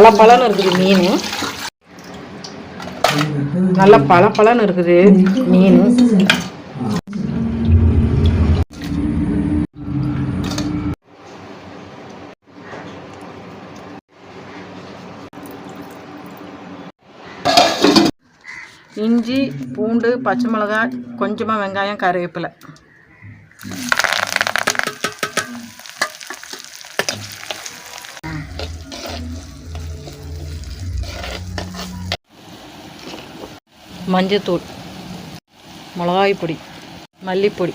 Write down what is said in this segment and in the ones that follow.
பல பழம் இருக்குது மீன். நல்லா பல பழம் இருக்குது மீன். இஞ்சி பூண்டு பச்சை மிளகாய் கொஞ்சமாக வெங்காயம் கருவேப்பிலை. மஞ்சத்தூள் மிளகாய் பொடி மல்லிப்பொடி.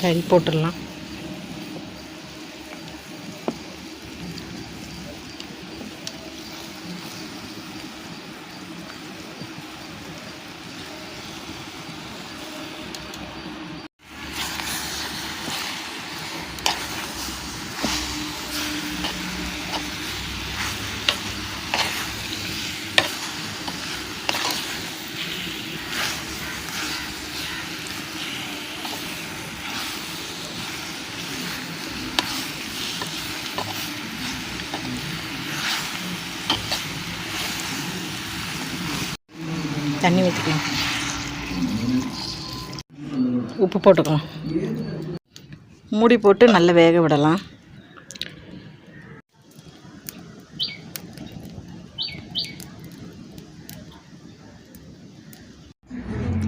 கறி போட்டுடலாம். தண்ணி ஊற்றிக்கலாம் உப்பு போட்டுக்கலாம். மூடி போட்டு நல்லா வேக விடலாம்.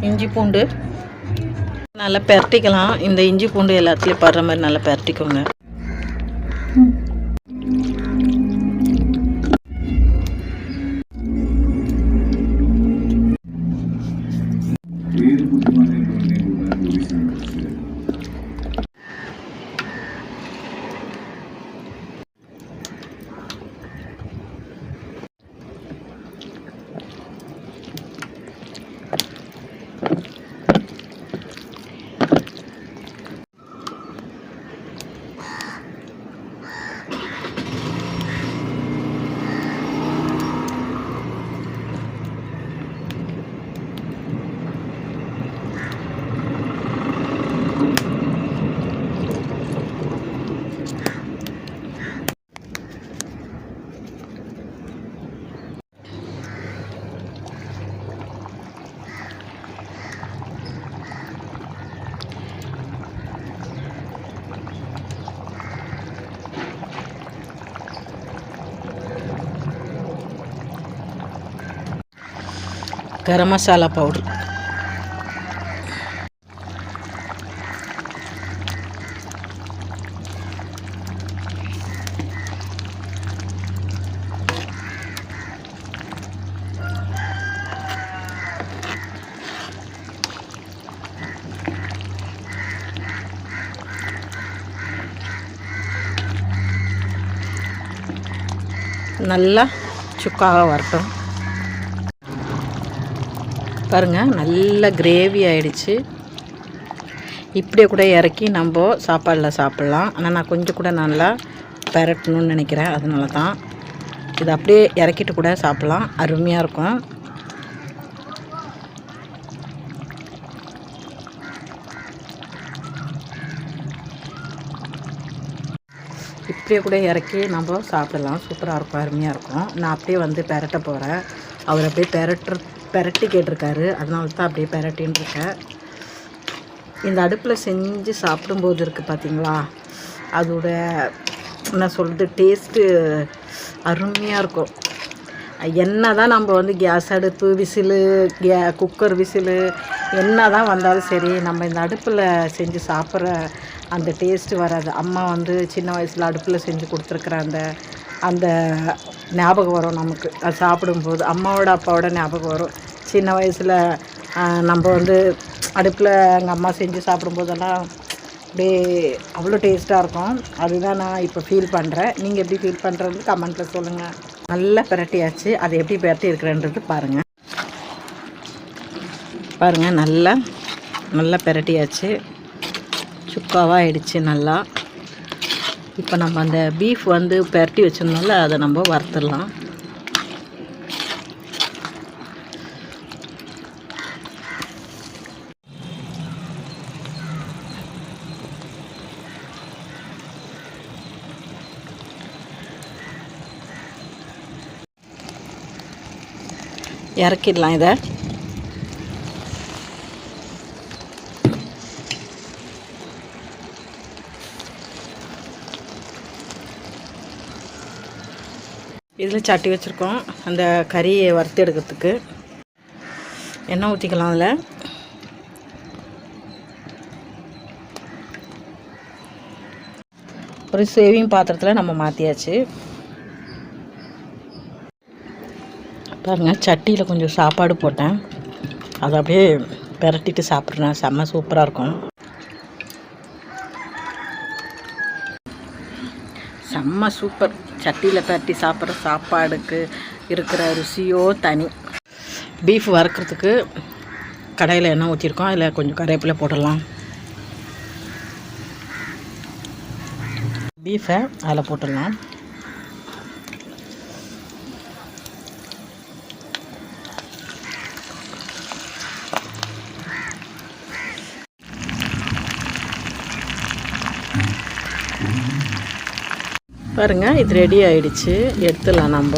இஞ்சி பூண்டு நல்லா பரட்டிக்கலாம். இந்த இஞ்சி பூண்டு எல்லாத்துலேயும் படுற மாதிரி நல்லா பரட்டிக்கோங்க. கரம் மசாலா பவுடர் நல்லா சுக்காக வரட்டும். பாருங்கள் நல்ல கிரேவி ஆகிடுச்சு இப்படியே கூட இறக்கி நம்ம சாப்பாடில் சாப்பிட்லாம். ஆனால் நான் கொஞ்சம் கூட நல்லா பெரட்டணும்னு நினைக்கிறேன். அதனால தான் இது அப்படியே இறக்கிட்டு கூட சாப்பிட்லாம். அருமையாக இருக்கும். இப்படியே கூட இறக்கி நம்ம சாப்பிடலாம். சூப்பராக இருக்கும். அருமையாக இருக்கும். நான் அப்படியே வந்து பெரட்ட போகிறேன் அவர் அப்படியே பெரட்டுற பெரட்டி கேட்டிருக்காரு. அதனால தான் அப்படியே பெரட்டின்னு இருக்கேன் இந்த அடுப்பில் செஞ்சு சாப்பிடும்போது இருக்குது பார்த்தீங்களா அதோட என்ன சொல்கிறது டேஸ்ட்டு அருமையாக இருக்கும். என்ன தான் நம்ம வந்து கேஸ் அடுப்பு விசிலு கே குக்கர் விசிலு என்ன தான் வந்தாலும் சரி நம்ம இந்த அடுப்பில் செஞ்சு சாப்பிட்ற அந்த டேஸ்ட்டு வராது. அம்மா வந்து சின்ன வயசில் அடுப்பில் செஞ்சு கொடுத்துருக்குற அந்த அந்த ஞாபகம் வரும் நமக்கு. அது சாப்பிடும்போது அம்மாவோட அப்பாவோட ஞாபகம் வரும். சின்ன வயசில் நம்ம வந்து அடுப்பில் எங்கள் அம்மா செஞ்சு சாப்பிடும்போதெல்லாம் அப்படியே அவ்வளோ டேஸ்ட்டாக இருக்கும். அதுதான் நான் இப்போ ஃபீல் பண்ணுறேன் நீங்கள் எப்படி ஃபீல் பண்ணுறது கமெண்ட்டில் சொல்லுங்கள் நல்லா பிரட்டியாச்சு. அதை எப்படி பிரட்டி இருக்கிறேன்றது பாருங்கள் பாருங்கள் நல்லா நல்லா பிரட்டியாச்சு. சுக்காவாக ஆயிடுச்சு நல்லா. இப்போ நம்ம அந்த பீஃப் வந்து பெரட்டி வச்சதுனால அதை நம்ம வறுத்துடலாம். இறக்கிடலாம் இதை. இதில் சட்டி வச்சுருக்கோம். அந்த கறியை வறுத்து எடுக்கிறதுக்கு. எண்ணெய் ஊற்றிக்கலாம் அதில். ஒரு சேவிங் பாத்திரத்தில் நம்ம மாற்றியாச்சு பாருங்கள் சட்டியில் கொஞ்சம் சாப்பாடு போட்டேன். அதை அப்படியே பிரட்டிட்டு சாப்பிட்றேன். செம்ம சூப்பராக இருக்கும். செம்ம சூப்பர். சட்டியில் பிரட்டி சாப்பிட்ற சாப்பாடுக்கு இருக்கிற ருசியோ தனி. பீஃப் வறுக்கிறதுக்கு கடையில் எண்ணெய் ஊற்றிருக்கோம் அதில் கொஞ்சம் கருவேப்பிலை போட்டுடலாம். பீஃபை அதில் போட்டுடலாம். பாருங்க இது ரெடி ஆயிடுச்சு. எடுத்துடலாம் நம்ம.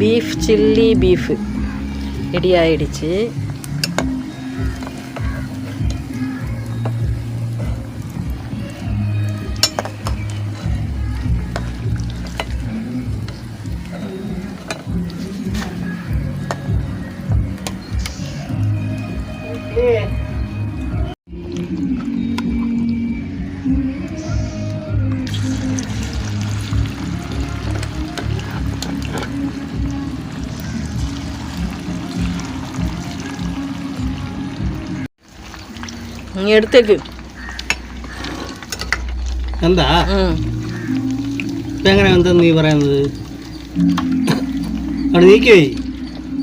பீஃப் சில்லி பீஃப் ரெடி ஆயிடுச்சு. നീ എടുത്തേക്ക് എന്താ എങ്ങനെ എന്താ നീ പറയുന്നത്? അവിടെ നീക്കേ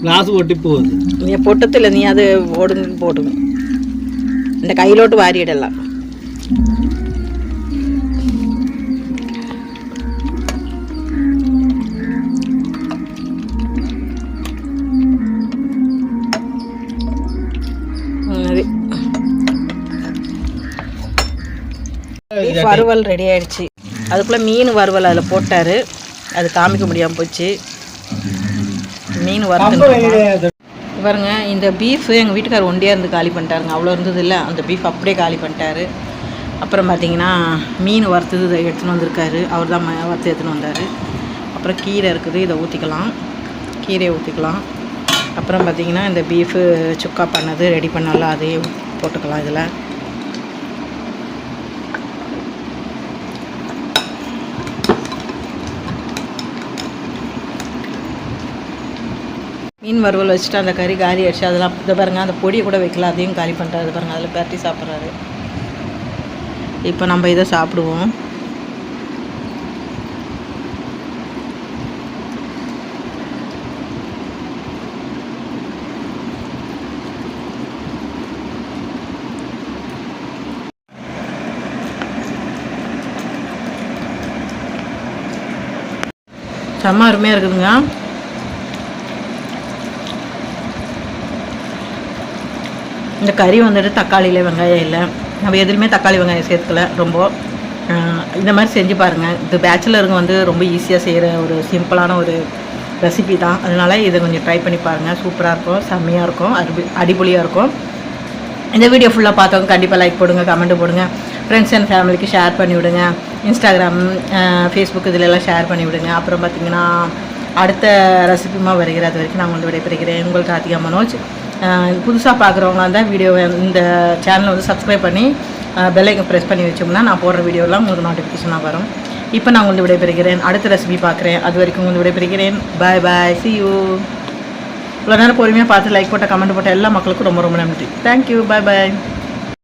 ഗ്ലാസ് പൊട്ടിപ്പോകുന്നത് നീ പൊട്ടത്തില്ല നീ അത് ഓടും പോട്ടും. എന്റെ കയ്യിലോട്ട് വാരിയിടല്ല. வறுவல் ரெடி ஆயிடுச்சு. அதுக்குள்ளே மீன் வறுவல் அதில் போட்டார். அது காமிக்க முடியாமல் போச்சு. மீன் வறுத்து பாருங்க இந்த பீஃப் எங்கள் வீட்டுக்கார் ஒண்டியாக இருந்து காலி பண்ணிட்டாருங்க. அவ்வளோ இருந்தது இல்லை. அந்த பீஃப் அப்படியே காலி பண்ணிட்டாரு. அப்புறம் பார்த்தீங்கன்னா மீன் வறுத்தது இதை எடுத்துன்னு வந்திருக்காரு. அவர் தான் வறுத்து எடுத்துன்னு வந்தார். அப்புறம் கீரை இருக்குது. இதை ஊற்றிக்கலாம் கீரையை ஊற்றிக்கலாம் அப்புறம் பார்த்தீங்கன்னா இந்த பீஃபு சுக்கா பண்ணது ரெடி பண்ணாலும் அதையும் போட்டுக்கலாம் இதில். மீன் வறுவல் வச்சுட்டு அந்த கறி காலி அடிச்சு அதெல்லாம் இதை பாருங்க அந்த பொடியை கூட வைக்கலாம் அதையும் காலி பண்ணுறாரு பாருங்க அதில் பரட்டி சாப்பிட்றாரு. இப்போ நம்ம இதை சாப்பிடுவோம். செம்ம அருமையாக இருக்குதுங்க. இந்த கறி வந்துட்டு தக்காளியில் வெங்காயம் இல்லை. நம்ம எதுலையுமே தக்காளி வெங்காயம் சேர்த்துக்கல ரொம்ப. இந்த மாதிரி செஞ்சு பாருங்கள் இது பேச்சுலருங்க வந்து ரொம்ப ஈஸியாக செய்கிற ஒரு சிம்பிளான ஒரு ரெசிபி தான். அதனால் இதை கொஞ்சம் ட்ரை பண்ணி பாருங்கள் சூப்பராக இருக்கும் செம்மையாக இருக்கும் அடி அடிப்பொலியாக இருக்கும். இந்த வீடியோ ஃபுல்லாக பார்த்தவங்க கண்டிப்பாக லைக் போடுங்க கமெண்ட் போடுங்க. ஃப்ரெண்ட்ஸ் அண்ட் ஃபேமிலிக்கு ஷேர் பண்ணி விடுங்க. இன்ஸ்டாகிராம் ஃபேஸ்புக் இதிலெல்லாம் ஷேர் பண்ணி விடுங்க. அப்புறம் பார்த்தீங்கன்னா அடுத்த ரெசிபிமா வருகிறது வரைக்கும் நான் வந்து விடைபெறுகிறேன். உங்கள் கார்த்திகா மனோஜ். புதுசாக பார்க்குறவங்களா தான் வீடியோ இந்த சேனலை வந்து சப்ஸ்கிரைப் பண்ணி பெல்லைக்கன் ப்ரெஸ் பண்ணி வச்சோம்னா நான் போடுற வீடியோலாம் உங்களுக்கு நோட்டிஃபிகேஷனாக வரும். இப்போ நான் உங்களுக்கு விடைபெறுகிறேன். அடுத்த ரெசிபி பார்க்குறேன் அது வரைக்கும் உங்களுக்கு விடைபெறுகிறேன். பாய் பாய் சி யூ இவ்வளோ நேரம் பொறுமையாக பார்த்து லைக் போட்ட கமெண்ட் போட்ட எல்லா மக்களுக்கும் ரொம்ப ரொம்ப நன்றி. தேங்க்யூ பாய் பாய்